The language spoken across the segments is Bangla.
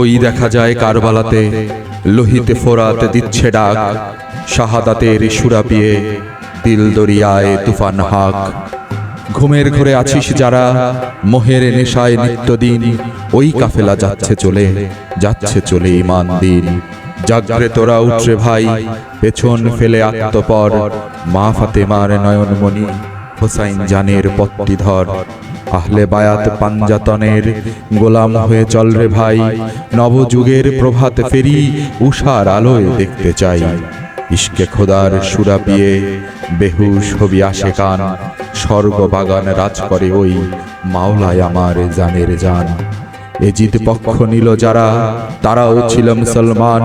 ওই দেখা যায় কারবালাতে, লোহিতে ফোরাতে দিচ্ছে ডাক, শাহাদাতের সুরা পিয়ে দিল দরিয়ায় তুফান হাক। ঘুমের ঘরে আছিস যারা, মোহের নেশায় নিত্যদিন, ওই কাফেলা যাচ্ছে চলে যাচ্ছে চলে ইমান দিন। জাগরে তোরা উঠরে ভাই, পেছন ফেলে আত্মপর, মা ফাতেমার নয়নমণি, হোসাইন জানের পত্তি ধর আহলে বায়াত পাঞ্জাতনের গোলাম হয়ে চল রে ভাই। নবযুগের প্রভাত ফেরি উষার আলোয় দেখতে চাই। ইশকে খোদার সুরা পিয়ে বেহু ছবি আসে কান স্বর্গ বাগান রাজ করে ওই মাওলায় আমার জানের জান। এজিদ পক্ষ নিল যারা, তারাও ছিল মুসলমান।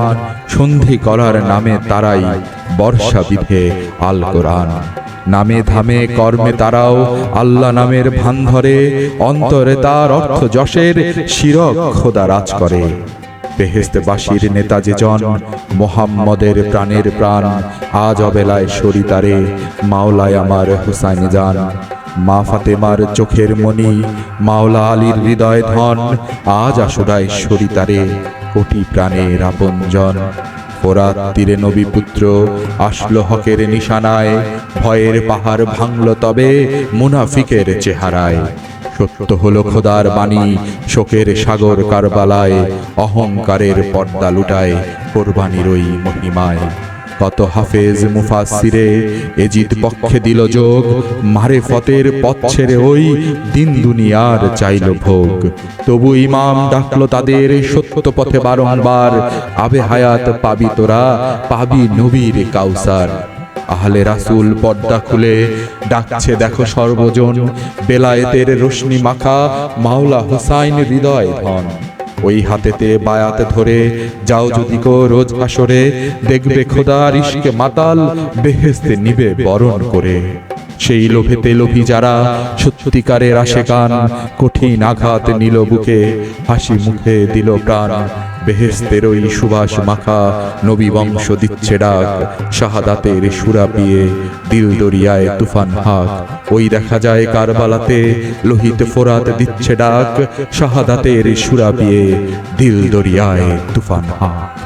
সন্ধি করার নামে তারাই বর্ষা বিধে আল কোরআন। নামে ধামে কর্মে তারাও আল্লাহ নামের ভান ধরে, অন্তরে তার অর্থ যশের শিরক খোদা রাজ করে। বেহেস্তবাসীর নেতা যে জন মোহাম্মদের প্রাণের প্রাণ, আজ অবেলায় সরিতারে মাওলায় আমার হুসাইন যান মা ফাতেমার চোখের মণি, মাওলা আলীর হৃদয় ধন, আজ আসুরায় সরিতারে কোটি প্রাণের আপনজন। ফোরাত তীরে নবী পুত্র আসলো হকের নিশানায়, ভয়ের পাহাড় ভাঙল তবে মুনাফিকের চেহারায়। সত্য হলো খোদার বাণী, শোকের সাগর কারবালায়, অহংকারের পর্দা লুটায় কোরবানির ওই মহিমায়। কত হাফেজ মুফাসিরে এজিদ পক্ষে দিল যোগ মারে ফতের পথ ছেড়ে ওই দিন দুনিয়ার চাইল ভোগ। তবু ইমাম ডাকলো তাদের, সত্য পথে বারংবার, আবে হায়াত পাবি তোরা, পাবি নবীর কাউসার। আহলে রাসুল পর্দা খুলে ডাকছে, দেখো সর্বজন, বেলায়েতের রশ্মি মাখা মাওলা হুসাইন হৃদয় ধন। ওই হাতেতে বায়াত ধরে, যাও যদি কো রোজ আসরে দেখবে খোদার ইশকে মাতাল বেহেস্তে নিবে বরণ করে। সেই লোভেতে লোভী যারা সত্যিকারের আশেকান কঠিন আঘাত নিল বুকে, হাসি মুখে দিল প্রাণ। বেহেস্তের ওই সুবাস মাখা নবী বংশ দিচ্ছে ডাক, শাহাদাতের সুরা পিয়ে দিল দরিয়ায় তুফান হাক। ওই দেখা যায় কারবালাতে লোহিত ফোরাত দিচ্ছে ডাক, শাহাদাতের সুরা পিয়ে দিল দরিয়ায় তুফান হাক।